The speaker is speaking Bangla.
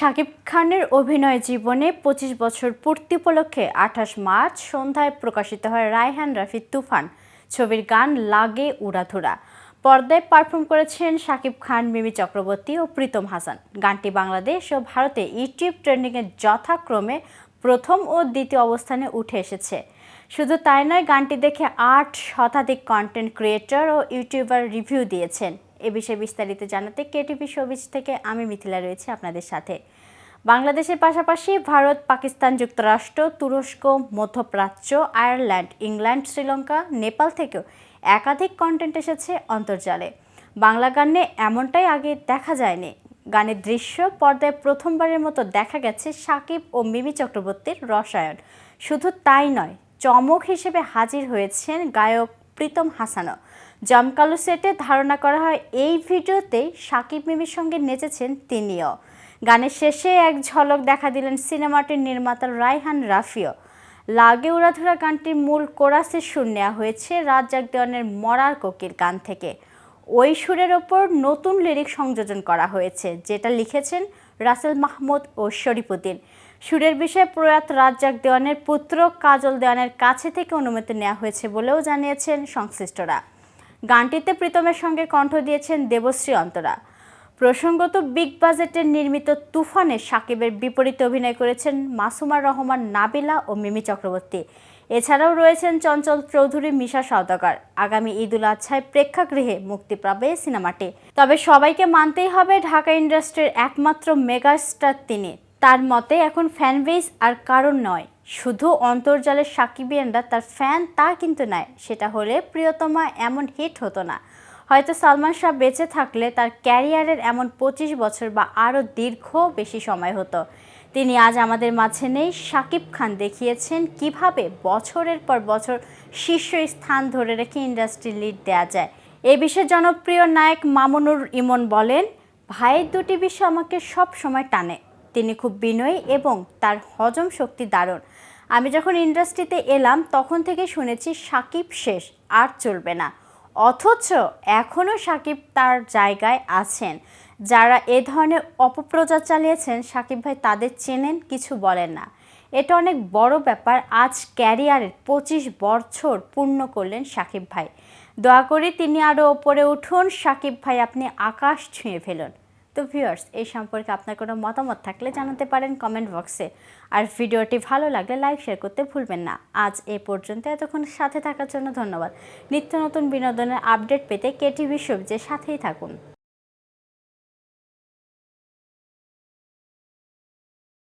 শাকিব খানের অভিনয় জীবনে পঁচিশ বছর পূর্তি উপলক্ষে আঠাশ মার্চ সন্ধ্যায় প্রকাশিত হয় রায়হান রাফি তুফান। ছবির গান লাগে উড়াধুরা। পর্দায় পারফর্ম করেছেন শাকিব খান, মিমি চক্রবর্তী ও প্রীতম হাসান। গানটি বাংলাদেশ ও ভারতে ইউটিউব ট্রেন্ডিংয়ে যথাক্রমে প্রথম ও দ্বিতীয় অবস্থানে উঠে এসেছে। শুধু তাই নয়, গানটি দেখে আট শতাধিক কন্টেন্ট ক্রিয়েটর ও ইউটিউবার রিভিউ দিয়েছেন। এ বিষয়ে বিস্তারিত জানাতে কেটিভি শোবিজ থেকে আমি মিথিলা রয়েছে আপনাদের সাথে। বাংলাদেশের পাশাপাশি ভারত, পাকিস্তান যুক্তরাষ্ট্র, তুরস্ক, মধ্যপ্রাচ্য, আয়ারল্যান্ড, ইংল্যান্ড, শ্রীলঙ্কা, নেপাল থেকেও একাধিক কন্টেন্ট এসেছে অন্তর্জালে। বাংলা গানে এমনটাই আগে দেখা যায়নি। গানের দৃশ্য পর্দায় প্রথমবারের মতো দেখা গেছে সাকিব ও মিমি চক্রবর্তীর রসায়ন। শুধু তাই নয়, চমক হিসেবে হাজির হয়েছেন গায়ক প্রীতম হাসানও। জমকালো সেটে ধারণা করা হয় এই ভিডিওতেই সাকিব মিমির সঙ্গে নেচেছেন তিনিও। গানের শেষে এক ঝলক দেখা দিলেন সিনেমাটির নির্মাতা রায়হান রাফিও। লাগে উড়াধুরা গানটির মূল কোরাসের সুর নেওয়া হয়েছে রাজ্জাক দেওয়ানের মরার কোকিল গান থেকে। ওই সুরের ওপর নতুন লিরিক সংযোজন করা হয়েছে, যেটা লিখেছেন রাসেল মাহমুদ ও শরীফুদ্দিন। সুরের বিষয়ে প্রয়াত রাজ্জাক দেওয়ানের পুত্র কাজল দেওয়ানের কাছে থেকে অনুমতি নেওয়া হয়েছে বলেও জানিয়েছেন সংশ্লিষ্টরা। গানটিতে প্রীতমের সঙ্গে কণ্ঠ দিয়েছেন দেবশ্রী অন্তরা। প্রসঙ্গত বিগ বাজেটের নির্মিত তুফানে সাকিবের বিপরীতে অভিনয় করেছেন মাসুমার রহমান, নাবিলা ও মিমি চক্রবর্তী। এছাড়াও রয়েছেন চঞ্চল চৌধুরী, মিশা সওদাগর। আগামী ঈদ উল আজহায় প্রেক্ষাগৃহে মুক্তি পাবে সিনেমাটি। তবে সবাইকে মানতেই হবে ঢাকা ইন্ডাস্ট্রির একমাত্র মেগাস্টার তিনি। তার মতে এখন ফ্যান বেস আর কারণ নয়, শুধু অন্তর্জালের সাকিব সাকিবিয়ানরা তার ফ্যান তা কিন্তু নয়, সেটা হলে প্রিয়তমা এমন হিট হতো না। হয়তো সালমান শাহ বেঁচে থাকলে তার ক্যারিয়ারের এমন পঁচিশ বছর বা আরও দীর্ঘ বেশি সময় হতো। তিনি আজ আমাদের মাঝে নেই। শাকিব খান দেখিয়েছেন কীভাবে বছরের পর বছর শীর্ষ স্থান ধরে রেখে ইন্ডাস্ট্রি লিড দেওয়া যায়। এ বিষয়ে জনপ্রিয় নায়ক মামুনুর ইমন বলেন, ভাইয়ের দুটি বিষয় আমাকে সব সময় টানে। তিনি খুব বিনয়ী এবং তার হজম শক্তি দারুণ। আমি যখন ইন্ডাস্ট্রিতে এলাম, তখন থেকে শুনেছি সাকিব শেষ, আর চলবে না। অথচ এখনও সাকিব তার জায়গায় আছেন। যারা এ ধরনের অপপ্রচার চালিয়েছেন, সাকিব ভাই তাদের চেনেন, কিছু বলেন না। এটা অনেক বড় ব্যাপার। আজ ক্যারিয়ারের পঁচিশ বছর পূর্ণ করলেন সাকিব ভাই। দয়া করে তিনি আরও ওপরে উঠুন। সাকিব ভাই আপনি আকাশ ছুঁয়ে ফেলুন। তো ভিউয়ার্স এই সম্পর্কে আপনার কোনো মতামত থাকলে জানাতে পারেন কমেন্ট বক্সে আর ভিডিওটি ভালো লাগলে লাইক শেয়ার করতে ভুলবেন না। আজ এ পর্যন্ত এতক্ষণ সাথে থাকার জন্য ধন্যবাদ। নিত্য নতুন বিনোদনের আপডেট পেতে কেটিভি সবজির সাথেই থাকুন।